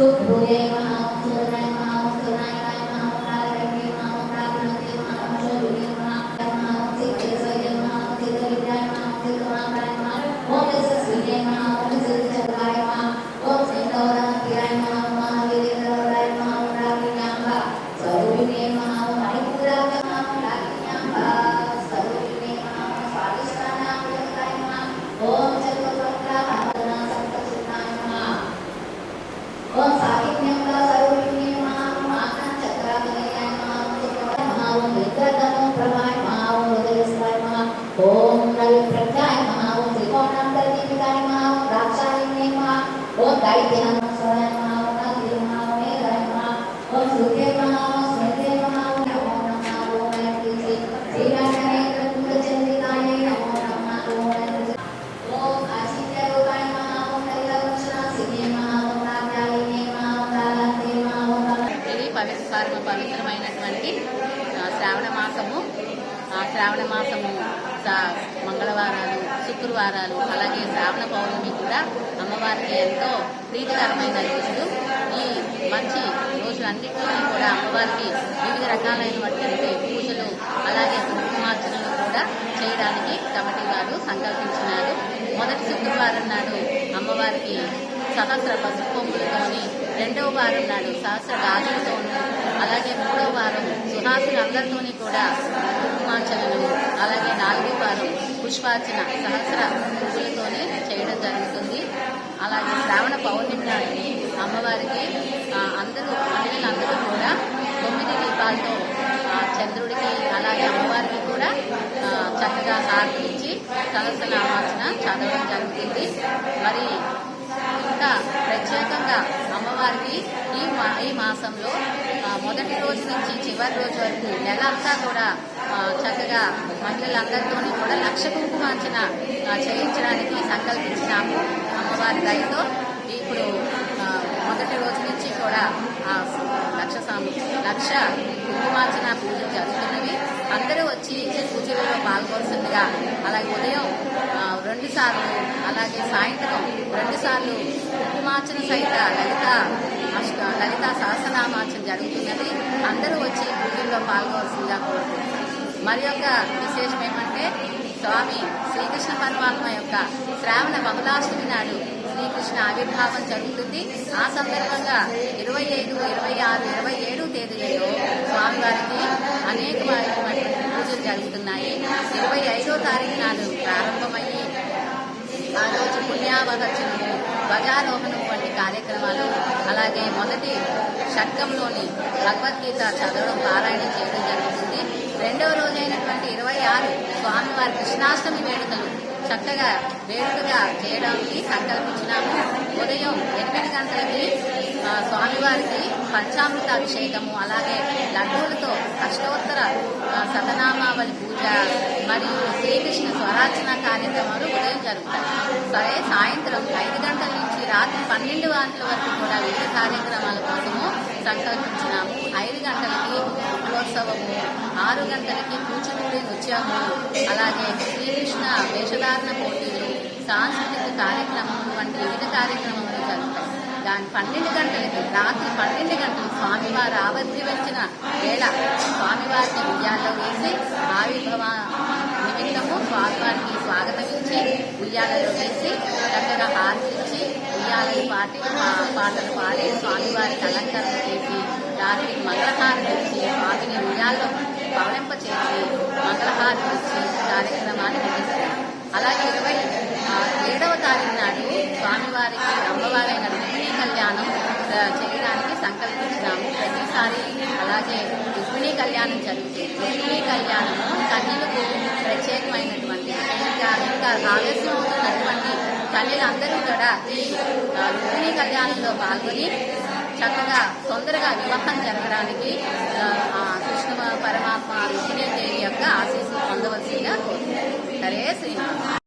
todo mundo ओम दाई ध्यान स्वयं महावना दीर्घ में रहना ओम सूर्य महा శ్రావణ మాసము మంగళవారాలు శుక్రవారాలు అలాగే శ్రావణ పౌర్ణమి కూడా అమ్మవారికి ఎంతో ప్రీతికరమైన రోజులు. ఈ మంచి రోజులన్నింటినీ కూడా అమ్మవారికి వివిధ రకాలైనటువంటి పూజలు అలాగే కుంకుమార్చనలు కూడా చేయడానికి కమిటీ వారు సంకల్పించినారు. మొదటి శుక్రవారం నాడు అమ్మవారికి సహస్ర పసుపు కొమ్ములతోని రెండవ వారం నాడు సహస్ర గాజులతోనూ అలాగే మూడవ వారం సుహాసులందరితోని కూడా కుంకుమార్చనలు అలాగే నాలుగో వారం పుష్పార్చన సహస్ర పువ్వులతోనే చేయడం జరుగుతుంది. అలాగే శ్రావణ పౌర్ణమి నాటిని అమ్మవారికి అందరూ మహిళలందరూ కూడా తొమ్మిది దీపాలతో ఆ, చంద్రుడికి అలాగే అమ్మవారికి కూడా చక్కగా హారతి ఇచ్చి సహస్రనామార్చన చదవడం జరుగుతుంది. మరి ఇంకా ప్రత్యేకంగా అమ్మవారికి ఈ మా ఈ మాసంలో మొదటి రోజు నుంచి చివరి రోజు వరకు నెల అంతా కూడా చక్కగా మహిళలందరితో కూడా లక్ష కుంకుమార్చన చేయించడానికి సంకల్పించినాము అమ్మవారి దయతో. ఇప్పుడు మొదటి రోజు నుంచి కూడా లక్ష లక్ష కుంకుమార్చన పూజలు జరుగుతున్నవి. అందరూ వచ్చి పూజలలో పాల్గొల్సిందిగా అలాగే ఉదయం రెండు సార్లు అలాగే సాయంత్రం రెండు సార్లు కుంకుమార్చన సహిత లలిత లలిత సహస్రనామార్చన జరుగుతున్నది. అందరూ వచ్చి పూజల్లో పాల్గొల్సింది మరి యొక్క విశేషం ఏమంటే స్వామి శ్రీకృష్ణ పరమాత్మ యొక్క శ్రావణ బహుళాష్టమి నాడు శ్రీకృష్ణ ఆవిర్భావం జరుగుతుంది. ఆ సందర్భంగా ఇరవై ఐదు ఇరవై ఆరు ఇరవై ఏడు తేదీలలో స్వామివారికి అనేకమైనటువంటి పూజలు జరుగుతున్నాయి. ఇరవై ఐదో తారీఖు నాడు ప్రారంభమయ్యి ఆ రోజు పుణ్యావహచనము ధ్వజారోహణం వంటి కార్యక్రమాలు అలాగే మొదటి షట్కంలోని భగవద్గీత చదవడం పారాయణం చేయడం జరిగింది రోజైనటువంటి స్వామివారి కృష్ణాష్టమి వేడుకలు చక్కగా వేడుకగా చేయడానికి సంకల్పించినాము. ఉదయం ఎనిమిది గంటలకి స్వామివారికి పంచామృత అభిషేకము అలాగే లడ్డూలతో అష్టోత్తర సతనామావళి పూజ మరియు శ్రీకృష్ణ స్వరార్చన కార్యక్రమాలు ఉదయం జరుగుతాయి. సరే సాయంత్రం ఐదు గంటల నుంచి రాత్రి పన్నెండు గంటల వరకు కూడా వివిధ కార్యక్రమాల కోసము సంకల్పించినాము. ఐదు గంటలకి ఉత్సవము ఆరు గంటలకి కూచిపూడి నృత్యము అలాగే శ్రీకృష్ణ వేషధారణ పోటీలు సాంస్కృతిక కార్యక్రమం వంటి వివిధ కార్యక్రమములు జరుగుతాయి. దాని పన్నెండు గంటలకి రాత్రి పన్నెండు గంటలు స్వామివారు ఆవిర్భవించిన వేళ స్వామివారికి ఉయ్యాల్లో వేసి ఆవిర్భవ నిమిత్తము స్వామివారికి స్వాగతం ఇచ్చి ఉయ్యాలలో వేసి చక్కగా హారతి ఇచ్చి పాటి పాటలు పాడి స్వామివారికి అలంకరణ చేసి రాత్రి మంగళహారతి ఇచ్చి స్వామిని ఉయ్యాల్లో పవళింప చేసి మంగళహారతి ఇచ్చి కార్యక్రమాన్ని ముగిస్తారు అలాగే ఇరవై ఏడవ తారీఖు నాడు స్వామివారికి అమ్మవారైన రుక్మిణీ కళ్యాణం చేయడానికి సంకల్పించినాము. ప్రతిసారి అలాగే రుక్మిణీ కళ్యాణం జరిగితే రుక్మిణీ కళ్యాణము కన్యలకు ప్రత్యేకమైనటువంటి ఇంకా ఇంకా ఆలస్యం అవుతున్నటువంటి కన్యలందరూ కూడా ఈ రుక్మిణీ కళ్యాణంలో పాల్గొని చక్కగా తొందరగా వివాహం జరగడానికి కృష్ణ పరమాత్మ రుక్మిణీ దేవి యొక్క ఆశీస్సులు పొందవలసిందిగా కోరుతున్నాను. సరే శ్రీనివాస్